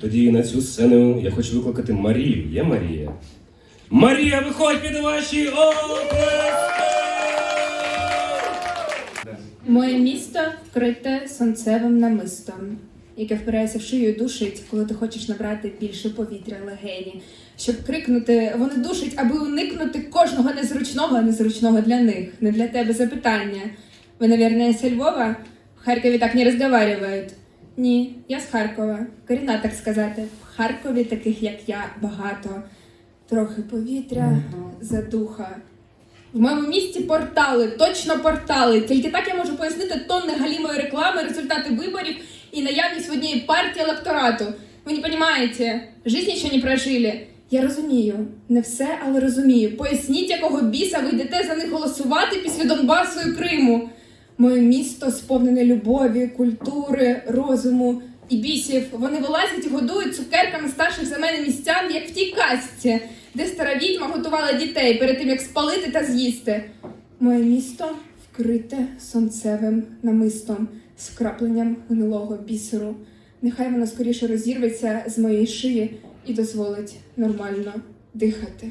Тоді на цю сцену я хочу викликати Марію. Є Марія? Марія, виходь під ваші оплески! Моє місто вкрите сонцевим намистом, яке впирається в шию і душить, коли ти хочеш набрати більше повітря легені. Щоб крикнути, вони душить, аби уникнути кожного незручного, незручного для них, не для тебе запитання. Ви, наверное, з Львова? В Харкові так не розговаривають. Ні, я з Харкова. Коріна так сказати. В Харкові таких, як я, багато. Трохи повітря, задуха. В моєму місті портали, точно портали. Тільки так я можу пояснити тонни галімої реклами, результати виборів і наявність в одній партії електорату. Ви не розумієте, жизнь ще не прожили. Я розумію, не все, але розумію. Поясніть, якого біса ви йдете за них голосувати після Донбасу і Криму. Моє місто сповнене любові, культури, розуму і бісів. Вони вилазять і годують цукерками старших за мене містян, як в тій казці, де стара відьма готувала дітей перед тим, як спалити та з'їсти. Моє місто вкрите сонцевим намистом з вкрапленням гнилого бісеру. Нехай воно скоріше розірветься з моєї шиї і дозволить нормально дихати.